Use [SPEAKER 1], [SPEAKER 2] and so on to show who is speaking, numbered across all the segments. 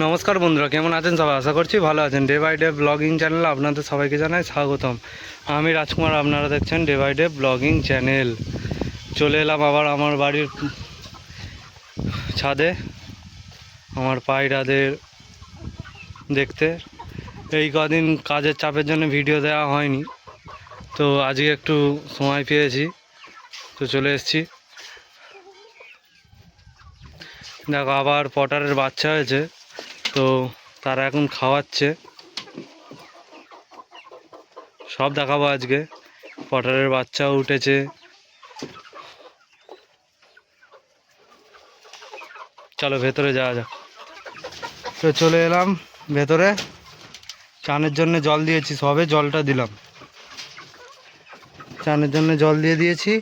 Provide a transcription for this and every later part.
[SPEAKER 1] নমস্কার বন্ধুরা, কেমন আছেন সবাই? আশা করছি ভালো আছেন। Day by day blogging channel আপনাদের সবাইকে জানাই স্বাগতম। আমি রাজকুমার, আপনারা দেখছেন day by day blogging channel চলে এলাম আবার আমার বাড়ির ছাদে, আমার পায়রাদের দেখতে। এই কদিন কাজের চাপের জন্য ভিডিও দেওয়া হয়নি। তো আজকে একটু সময় পেয়েছি, তো চলে এসেছি। দেখো, আবার পটারের বাচ্চা হয়েছে। তো তারা এখন খাওয়াচ্ছে। সব দেখাবো আজকে। পটারের বাচ্চাও উঠেছে। চলো ভেতরে যাওয়া যাক। তো চলে এলাম ভেতরে। চানের জন্য জল দিয়েছি, সবে জলটা দিলাম। চানের জন্য জল দিয়ে দিয়েছি।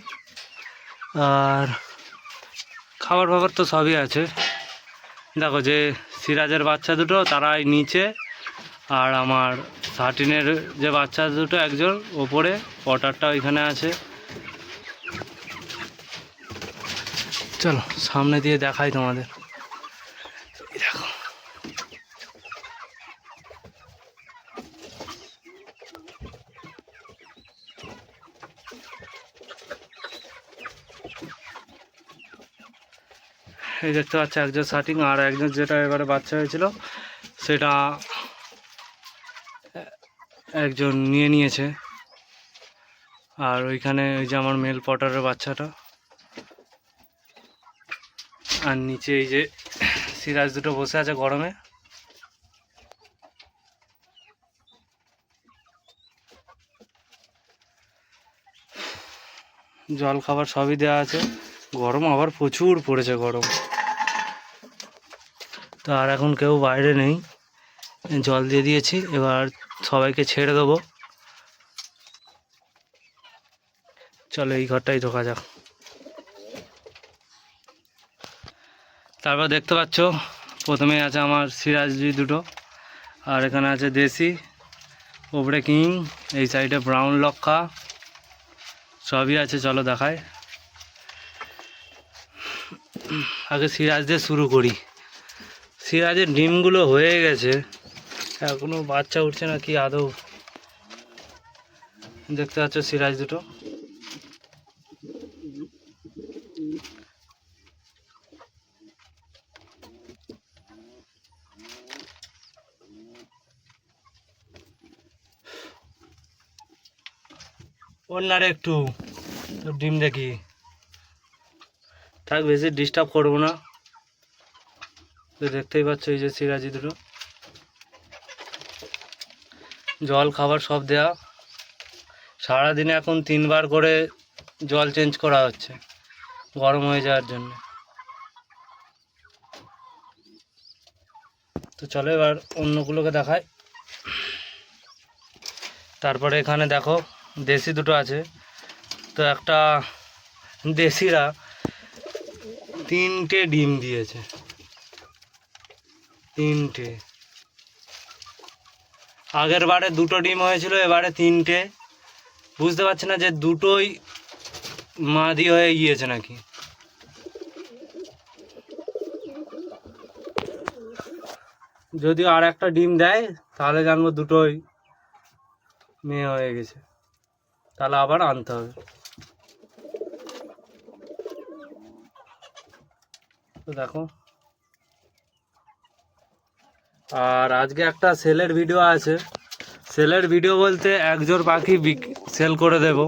[SPEAKER 1] আর খাবার ফাবার তো সবই আছে। দেখো যে সিরাজের বাচ্চা দুটো, তারাই নিচে। আর আমার সার্টিনের যে বাচ্চা দুটো একজন ওপরে, পটারটা ওইখানে আছে। চলো, সামনে দিয়ে দেখাই তোমাদের। এই দেখতে পাচ্ছি একজন শার্টিং আর একজন যেটা এবারে বাচ্চা হয়েছিল, সেটা একজন নিয়ে নিয়েছে। আর ওইখানে ওই যে আমার মেল পটারের বাচ্চাটা। আর নিচে এই যে সিরাজ দুটো বসে আছে গরমে। জল খাবার সবই দেওয়া আছে। গরম আবার প্রচুর পড়েছে গরম। তো আর এখন কেউ বাইরে নেই। জল দিয়ে দিয়েছি, এবার সবাইকে ছেড়ে দেবো। চলো এই ঘরটাই ঢোকা যাক। তারপর দেখতে পাচ্ছ, প্রথমে আছে আমার সিরাজি দুটো, আর এখানে আছে দেশি, ওপরে কিং, এই সাইডে ব্রাউন লক্ষা, সবই আছে, চলো দেখায় আগে সিরাজ দিয়ে শুরু করি। সিরাজের ডিমগুলো হয়ে গেছে। এখনও বাচ্চা উঠছে না, কি আদৌ? দেখতে পাচ্ছ সিরাজ দুটো। অন্যারে একটু ডিম দেখি। থাক, বেশি ডিস্টার্ব করব না। তো দেখতেই পাচ্ছ এই যে সিরাজি দুটো জল, খাবার সব দেয়া। সারাদিনে এখন তিনবার করে জল চেঞ্জ করা হচ্ছে, গরম হয়ে যাওয়ার জন্য। তো চলো এবার অন্যগুলোকে দেখাই। তারপরে এখানে দেখো, দেশি দুটো আছে। তো একটা দেশিরা তিনটে ডিম দিয়েছে। তিনটে। আগের বারে দুটো ডিম হয়েছিল, এবারে তিনটে। বুঝতে পারছি না যে দুটোই মাদি হয়ে গিয়েছে নাকি। যদি আর একটা ডিম দেয়, তাহলে জানব দুটোই মেয়ে হয়ে গেছে। তাহলে আবার আনতে হবে। তো দেখো। আর আজকে একটা সেলের ভিডিও আছে। সেলের ভিডিও বলতে একজোর পাখি সেল করে দেব।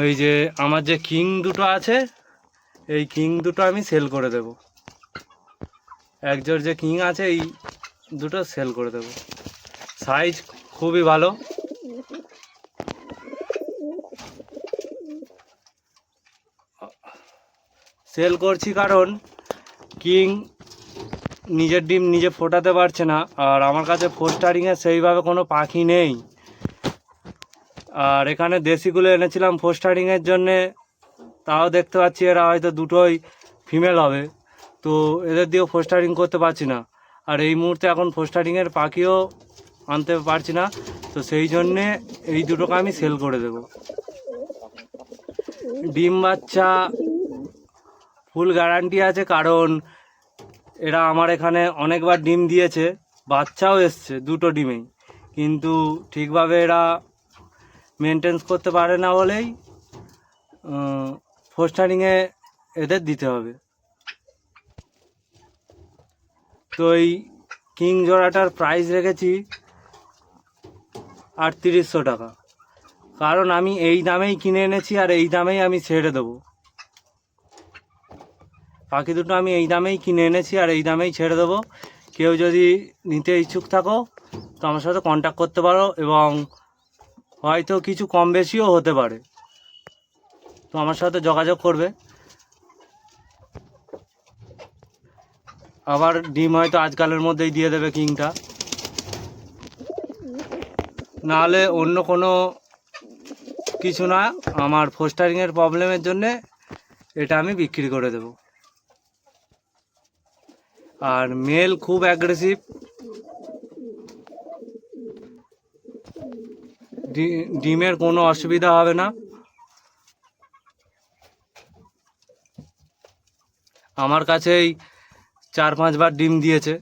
[SPEAKER 1] ওই যে আমার যে কিং দুটো আছে, এই কিং দুটো আমি সেল করে দেব। একজোর যে কিং আছে, এই দুটো সেল করে দেব। সাইজ খুবই ভালো। সেল করছি কারণ কিং নিজের ডিম নিজে ফোটাতে পারছে না, আর আমার কাছে ফোস্টারিংয়ে সেইভাবে কোনো পাখি নেই। আর এখানে দেশিগুলো এনেছিলাম ফোস্টারিংয়ের জন্যে, তাও দেখতে পাচ্ছি এরা হয়তো দুটোই ফিমেল হবে। তো এদের দিয়েও ফোস্টারিং করতে পারছি না। আর এই মুহূর্তে এখন ফোস্টারিংয়ের পাখিও আনতে পারছি না, তো সেই জন্যে এই দুটোকে আমি সেল করে দেব। ডিম বাচ্চা ফুল গ্যারান্টি আছে, কারণ এরা আমার এখানে অনেকবার ডিম দিয়েছে, বাচ্চাও এসছে দুটো ডিমেই। কিন্তু ঠিকভাবে এরা মেনটেন্স করতে পারে না বলেই ফোস্টারিংয়ে এদের দিতে হবে। তো এই কিং জোড়াটার প্রাইস রেখেছি আটত্রিশশো টাকা। কারণ আমি এই দামেই কিনে এনেছি আর এই দামেই আমি ছেড়ে দেবো। পাখি দুটো আমি এই দামেই কিনে এনেছি আর এই দামেই ছেড়ে দেবো। কেউ যদি নিতে ইচ্ছুক থাকো, তো আমার সাথে কন্ট্যাক্ট করতে পারো এবং হয়তো কিছু কম বেশিও হতে পারে। তো আমার সাথে যোগাযোগ করবে। আবার ডিম হয়তো আজকালের মধ্যেই দিয়ে দেবে কিংটা। নাহলে অন্য কোনো কিছু না, আমার ফোস্টারিংয়ের প্রবলেমের জন্যে এটা আমি বিক্রি করে দেব। আর মেল খুব অ্যাগ্রেসিভ ডিমের কোনো অসুবিধা হবে না। আমার কাছেই চার পাঁচবার ডিম দিয়েছে।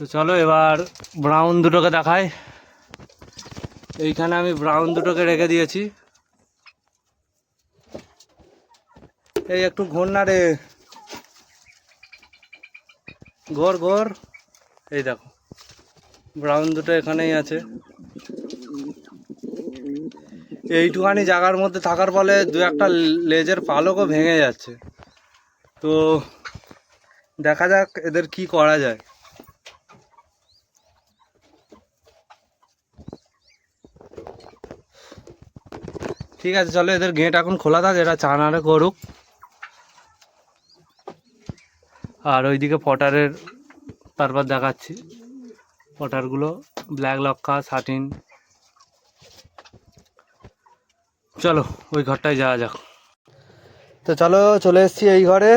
[SPEAKER 1] তো চলো এবার ব্রাউন দুটোকে দেখায় এইখানে আমি ব্রাউন দুটোকে রেখে দিয়েছি। এই একটু ঘোর না রে। ঘোর ঘোর। এই দেখো ব্রাউন দুটো এখানেই আছে। এইটুখানি জায়গার মধ্যে থাকার ফলে দু একটা লেজের পালকও ভেঙে যাচ্ছে। তো দেখা যাক এদের কি করা যায়। ঠিক আছে, চলো এদের গেট এখন খোলা থাক, এরা চানারে করুক। আর ওইদিকে পটারের তারপর দেখাচ্ছি। পটারগুলো ব্ল্যাক লক্কা সাটিন চলো ওই ঘরটায় যাওয়া যাক। তো চলো চলে এসছি এই ঘরে।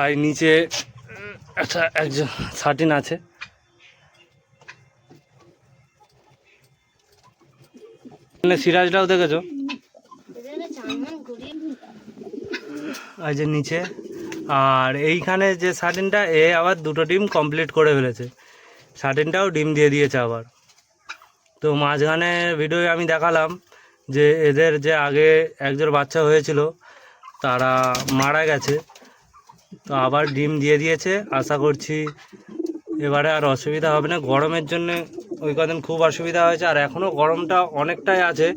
[SPEAKER 1] আর নিচে একটা একজন সাটিন আছে। এখানে সিরাজটাও দেখেছ? এই যে নিচে। আর এইখানে যে সার্টিনটা এ আবার দুটো ডিম কমপ্লিট করে ফেলেছে। সার্টিনটাও ডিম দিয়ে দিয়েছে আবার। তো মাঝখানে ভিডিও আমি দেখালাম যে এদের যে আগে একজোড় বাচ্চা হয়েছিল, তারা মারা গেছে। তো আবার ডিম দিয়ে দিয়েছে। আশা করছি এবারে আর অসুবিধা হবে না। গরমের জন্য ওই কদিন খুব অসুবিধা হয়েছে। আর এখনও গরমটা অনেকটাই আছে।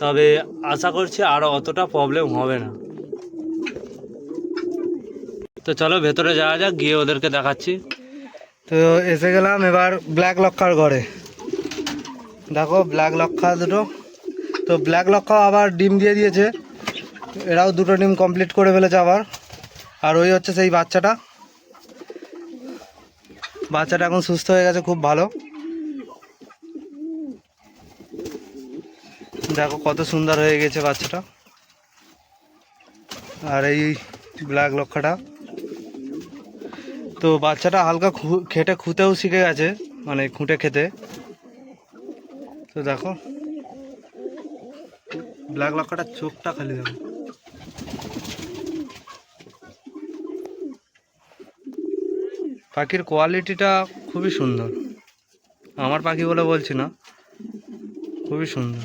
[SPEAKER 1] তবে আশা করছি আর অতটা প্রবলেম হবে না। তো চলো ভেতরে যাওয়া যাক, গিয়ে ওদেরকে দেখাচ্ছি। তো এসে গেলাম এবার ব্ল্যাক লক্ষার ঘরে। দেখো ব্ল্যাক লক্ষা দুটো। তো ব্ল্যাক লক্ষা আবার ডিম দিয়ে দিয়েছে। এরাও দুটো ডিম কমপ্লিট করে ফেলেছে আবার। আর ওই হচ্ছে সেই বাচ্চাটা। বাচ্চাটা এখন সুস্থ হয়ে গেছে, খুব ভালো। দেখো কত সুন্দর হয়ে গেছে বাচ্চাটা। আর এই ব্ল্যাক লক্ষাটা তো বাচ্চাটা হালকা খেটে খুঁতেও শিখে গেছে মানে খুঁটে খেতে। তো দেখো। ব্ল্যাক লক্ষাটার চোখটা খালি দেখো। পাখির কোয়ালিটিটা খুবই সুন্দর। আমার পাখি বলে বলছি না। খুবই সুন্দর।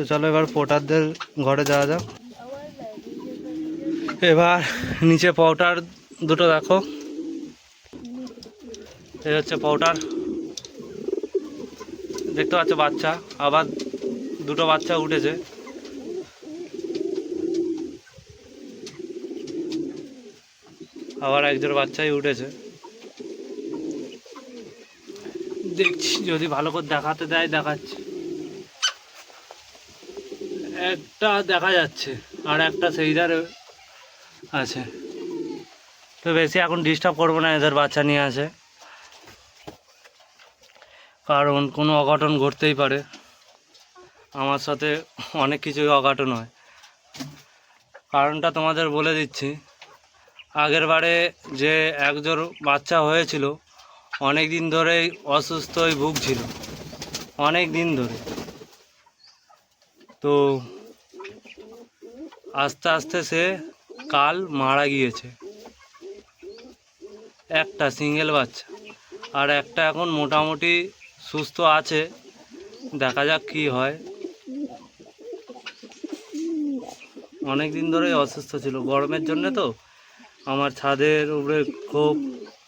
[SPEAKER 1] তো চলো এবার পোটারদের ঘরে যাওয়া যাক। এবার নিচে পাউডার দুটো দেখো। এই হচ্ছে পাউডার। দেখতে পাচ্ছ বাচ্চা, আবার দুটো বাচ্চা উঠেছে। আবার একজোড় বাচ্চাই উঠেছে। দেখছি, যদি ভালো করে দেখাতে দেয়, দেখাচ্ছি। একটা দেখা যাচ্ছে, আর একটা সেই ধারে আছে। তো বেশি এখন ডিস্টার্ব করব না, এদের বাচ্চা নিয়ে আসে। কারণ কোনো অঘটন ঘটতেই পারে। আমার সাথে অনেক কিছুই অঘটন হয়। কারণটা তোমাদের বলে দিচ্ছি, আগের বারে যে একজোর বাচ্চা হয়েছিল, অনেক দিন ধরেই অসুস্থ হয়ে ভুগছিল। অনেক দিন ধরে। তো আস্তে আস্তে সে কাল মারা গিয়েছে। একটা সিঙ্গেল বাচ্চা। আর একটা এখন মোটামুটি সুস্থ আছে। দেখা যাক কি হয়। অনেক দিন ধরেই অসুস্থ ছিল। গরমের জন্য তো আমার ছাদের উপরে খুব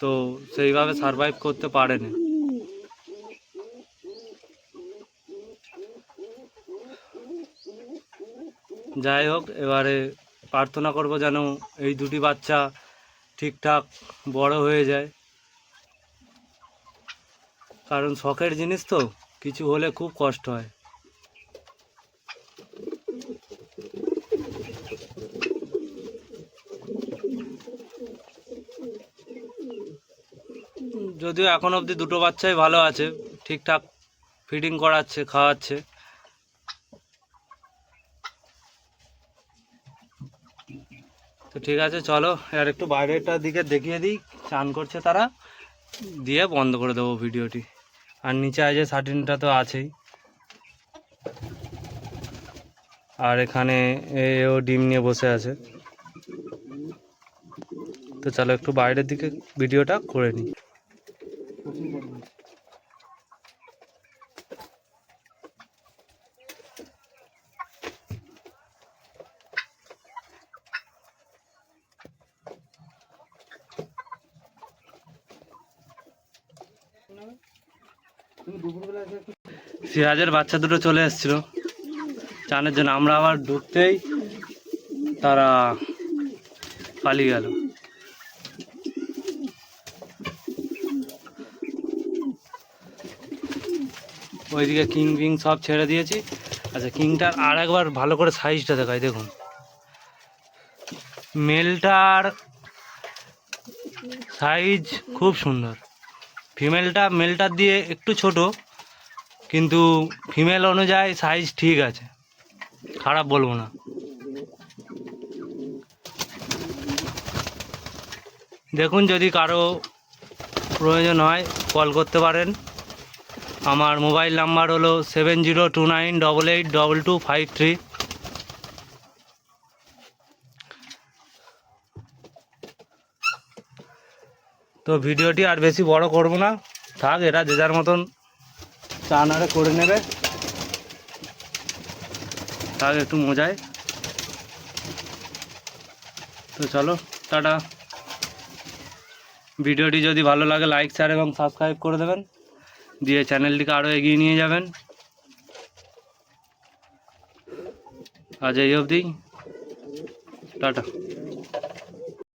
[SPEAKER 1] তো সেইভাবে সারভাইভ করতে পারেনি। যাই হোক, এবারে প্রার্থনা করব যেন এই দুটি বাচ্চা ঠিকঠাক বড় হয়ে যায়। কারণ শখের জিনিস তো, কিছু হলে খুব কষ্ট হয়। যদিও এখন অবধি দুটো বাচ্চাই ভালো আছে, ঠিকঠাক ফিডিং করাচ্ছে, খাওয়াচ্ছে। তো ঠিক আছে, চলো। আর একটু বাইরেটার দিকে দেখিয়ে দিই। চান করছে তারা। দিয়ে বন্ধ করে দেবো ভিডিওটি। আর নিচে আছে সার্টিনটা তো আছেই। আর এখানে এও ডিম নিয়ে বসে আছে। তো চলো একটু বাইরের দিকে ভিডিওটা করে নিই। সিরাজের বাচ্চা দুটো চলে এসেছিল। চানের জন্য। আমরা আবার ঢুকতেই তারা পালিয়ে গেল। ওইদিকে কিং ফিং সব ছেড়ে দিয়েছি। আচ্ছা কিংটার আর একবার ভালো করে সাইজটা দেখাই, দেখুন। মেলটার সাইজ খুব সুন্দর। ফিমেলটা মেলটার দিয়ে একটু ছোট, কিন্তু ফিমেল অনুযায়ী সাইজ ঠিক আছে। খারাপ বলব না। দেখুন যদি কারও প্রয়োজন হয় কল করতে পারেন। আমার মোবাইল নাম্বার হলো seven zero two nine double eight double two five three তো ভিডিওটি আর বেশি বড় করব না। থাক, এরা যে যার মতন চান আরে করে নেবে। থাক, একটু মজায়। তো চলো, টাটা। ভিডিওটি যদি ভালো লাগে লাইক শেয়ার এবং সাবস্ক্রাইব করে দেবেন। দিয়ে চ্যানেলটিকে আরও এগিয়ে নিয়ে যাবেন। আজ এই অবধি। টাটা।